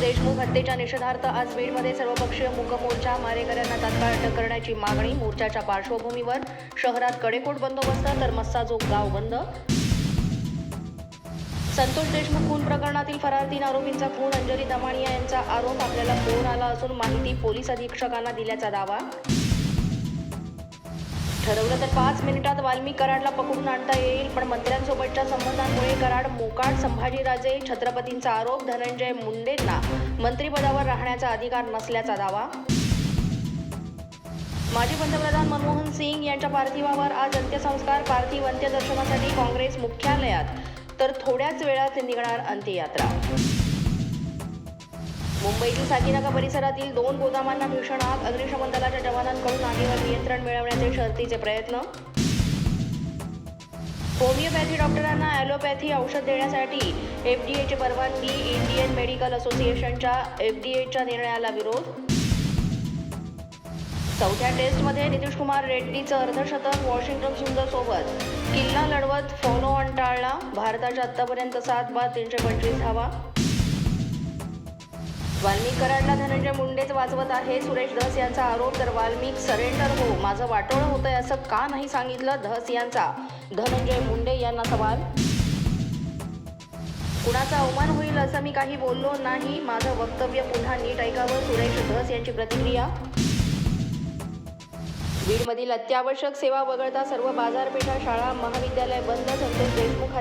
देशमुख हत्येच्या निषेधार्थ आज बीडमध्ये सर्वपक्षीय मूक मोर्चा मारेकऱ्यांना तात्काळ अटक करण्याची मागणी. मोर्चाच्या पार्श्वभूमीवर शहरात कडेकोट बंदोबस्त तर मस्साजोग गाव बंद. संतोष देशमुख खून प्रकरणातील फरार तीन आरोपींचा खून. अंजली दमाणिया यांचा आरोप आपल्याला फोन आला असून माहिती पोलीस अधीक्षकांना दिल्याचा दावा. ठरवलं तर पाच मिनिटात वाल्मी कराडला पकडून आणता येईल पण मंत्र्यांसोबतच्या संबंधांमुळे कराड मोकाट संभाजीराजे छत्रपतींचा आरोप धनंजय मुंडेंना मंत्रिपदावर राहण्याचा अधिकार नसल्याचा दावा. माजी पंतप्रधान मनमोहन सिंग यांच्या पार्थिवावर आज अंत्यसंस्कार पार्थिव अंत्यदर्शनासाठी काँग्रेस मुख्यालयात तर थोड्याच वेळात निघणार अंत्ययात्रा. मुंबईतील साकीनाका परिसरातील दोन गोदामांना भीषण आग अग्निशमन दलाच्या जवानांकडून आगीवर नियंत्रण मिळवण्याचे शर्थीचे प्रयत्न. होमिओपॅथी डॉक्टरांना ॲलोपॅथी औषध देण्यासाठी एफ डी एची परवानगी इंडियन मेडिकल असोसिएशनच्या एफ डी एच्या निर्णयाला विरोध. चौथ्या टेस्टमध्ये नितीश कुमार रेड्डीचं अर्धशतक वॉशिंग्टन सुंदरसोबत. किल्ला लढवत फॉलो ऑन टाळला भारताच्या आत्तापर्यंत सात बाद तीनशे पंचवीस धावा. वाल्मिकरांना धनंजय मुंडेच वाचवत आहे. सुरेश धस यांचा आरोप तर वाल्मिक सरेंडर हो माझं वाटोळं होतंय असं का नाही सांगितलं धस यांचा? धनंजय मुंडे यांना सवाल? कुणाचा अवमान होईल असं मी काही बोललो नाही. माझं वक्तव्य पुन्हा नीट ऐकावं सुरेश धस यांची प्रतिक्रिया? बीडमधील अत्यावश्यक सेवा वगळता सर्व बाजारपेठा शाळा महाविद्यालय बंद संतोष